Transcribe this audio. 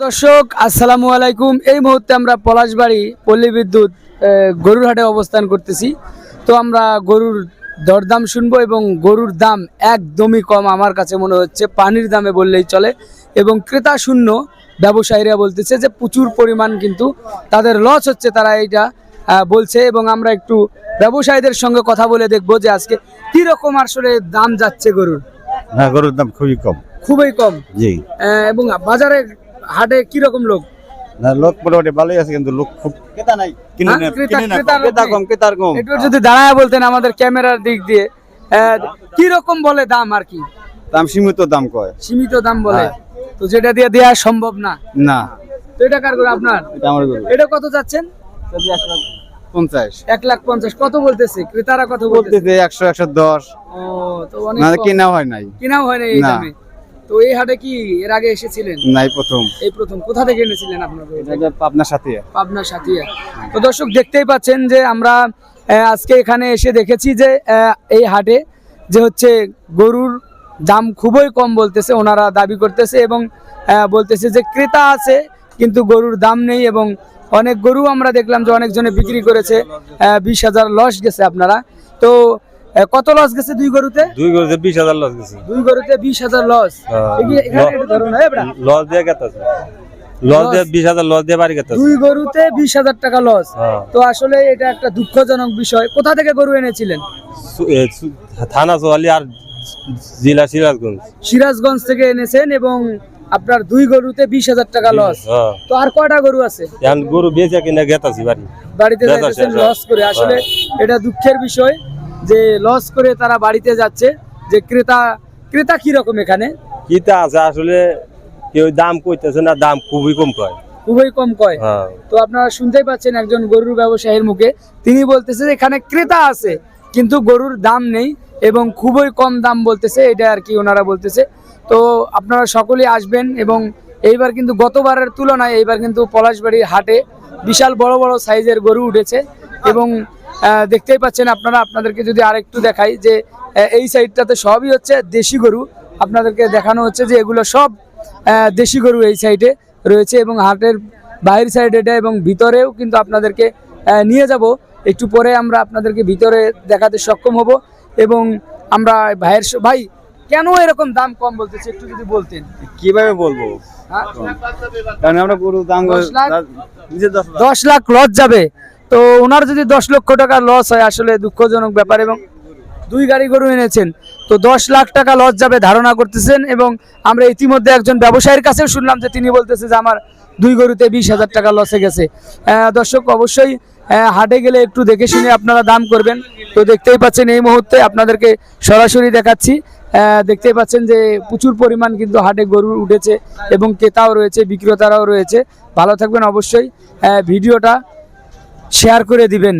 দর্শক আসসালামু আলাইকুম। এই মুহূর্তে আমরা পলাশবাড়ি পল্লী বিদ্যুৎ আহ, গরুর হাটে অবস্থান করতেছি। তো আমরা গরুর দরদাম শুনব এবং গরুর দাম একদমই কম আমার কাছে মনে হচ্ছে পানির দামে বললেই চলে। এবং ক্রেতা শূন্য ব্যবসায়ীরা বলতেছে যে প্রচুর পরিমাণ কিন্তু তাদের লস হচ্ছে তারা এইটা বলছে। এবং আমরা একটু ব্যবসায়ীদের সঙ্গে কথা বলে দেখব যে আজকে কি রকম আসলে দাম যাচ্ছে গরুর। হ্যাঁ গরুর দাম খুবই কম। খুবই কম। জি। এবং বাজারে হাটে কি রকম লোক লোক মোটামুটি ভালোই আছে কিন্তু লোক খুব ক্রেতা নাই। কিনে হ্যাঁ, ক্রেতা- কম। নেই। ক্রেতার কম। একটু যদি দাঁড়ায় বলতেন আমাদের ক্যামেরার দিক দিয়ে। আহ, কি রকম বলে দাম আর কি? দাম সীমিত দাম কয়। সীমিত দাম বলে। হ্যাঁ। তো যেটা দিয়ে দেওয়া সম্ভব না? না। তো এটা কার করে আপনার? এটা আমার গরু। এটা কত যাচ্ছেন? পঞ্চাশ। এক লাখ পঞ্চাশ। কত বলতেছে? ক্রেতারা কত বলতেছে বলতেছে? একশো একশো দশ। ও তো অনেক না কেনা হয় নাই। কেনাও হয় না এই দামে? তো এই হাটে কি এর আগে এসেছিলেন? নাই প্রথম। এই প্রথম। কোথা থেকে এনেছিলেন আপনার গরু? এটা আপনার পাবনা সাথিয়া। তো দর্শক দেখতেই পাচ্ছেন যে আমরা আজকে এখানে এসে দেখেছি যে এই হাটে যে হচ্ছে গরুর দাম খুবই কম বলতেছে ওনারা দাবি করতেছে এবং বলতেছে যে ক্রেতা আছে কিন্তু গরুর দাম নেই এবং অনেক গরু আমরা দেখলাম যে অনেকজনে বিক্রি করেছে বিশ হাজার লস গেছে আপনারা। তো কত লস গেছে দুই গরুতে? দুই গরুতে বিশ হাজার লস গেছে। দুই গরুতে বিশ হাজার লস লস দিয়ে লস দিয়ে বিশ হাজার লস দিয়ে বাড়ি গেতেছে। দুই গরুতে বিশ হাজার টাকা লস হ্যাঁ। তো আসলে এটা একটা দুঃখজনক বিষয়। কোথা থেকে গরু এনেছিলেন? সু- এ, সু- থানা সোহালি আর জেলা সিরাজগঞ্জ। সিরাজগঞ্জ থেকে এনেছেন এবং আপনার দুই গরুতে বিশ হাজার টাকা লস হ্যাঁ। তো আর কয়টা গরু আছে? গরু বেঁচে কিনা গেতাছি বাড়ি। বাড়িতে লস করে। আসলে এটা দুঃখের বিষয়। যে লস করে তারা বাড়িতে যাচ্ছে যে ক্রেতা ক্রেতা কি রকম এখানে? কিতা আছে আসলে কেউ দাম কইতেছে না দাম খুবই কম কয়। খুবই কম কয়। হ্যাঁ। তো আপনারা শুনতেই পাচ্ছেন একজন গরুর ব্যবসায়ীর মুখে তিনি বলতেছে যে এখানে ক্রেতা আছে কিন্তু গরুর দাম নেই এবং খুবই কম দাম বলতেছে এটা আর কি ওনারা বলতেছে। তো আপনারা সকলেই আসবেন এবং এইবার কিন্তু গতবারের তুলনায় এইবার কিন্তু পলাশবাড়ির হাটে বিশাল বড় বড় সাইজের গরু উঠেছে এবং দেখতেই পাচ্ছেন আপনারা আপনাদেরকে যদি আরেকটু দেখাই যে এই সাইডটাতে সবই হচ্ছে দেশি গরু। আপনাদেরকে দেখানো হচ্ছে যে এগুলো সব দেশি গরু এই সাইডে রয়েছে এবং হাটের বাইরের সাইড এটা এবং ভিতরেও কিন্তু আপনাদেরকে নিয়ে যাব। একটু পরে আমরা আপনাদেরকে ভিতরে দেখাতে সক্ষম হব এবং আমরা ভাইয়ের ভাই কেন এরকম দাম কম বলতেছে? একটু যদি বলতেন। কীভাবে বলব? হ্যাঁ? কারণ আমরা গরু দাম দশ লাখ লস যাবে। তো ওনার যদি দশ লক্ষ টাকা লস হয়, আসলে দুঃখজনক ব্যাপার এবং দুই গাড়ি গরু এনেছেন, তো দশ লাখ টাকা লস যাবে ধারণা করতেছেন এবং আমরা ইতিমধ্যে একজন ব্যবসায়ীর কাছেও শুনলাম যে তিনি বলতেছে যে আমার দুই গরুতে বিশ হাজার টাকা লসে গেছে। দর্শক, অবশ্যই হাটে গেলে একটু দেখে শুনে আপনারা দাম করবেন। তো দেখতেই পাচ্ছেন এই মুহূর্তে আপনাদেরকে সরাসরি দেখাচ্ছি। দেখতেই পাচ্ছেন যে প্রচুর পরিমাণ কিন্তু হাটে গরু উঠেছে এবং ক্রেতাও রয়েছে, বিক্রেতারাও রয়েছে। ভালো থাকবেন অবশ্যই। ভিডিওটা শেয়ার করে দিবেন।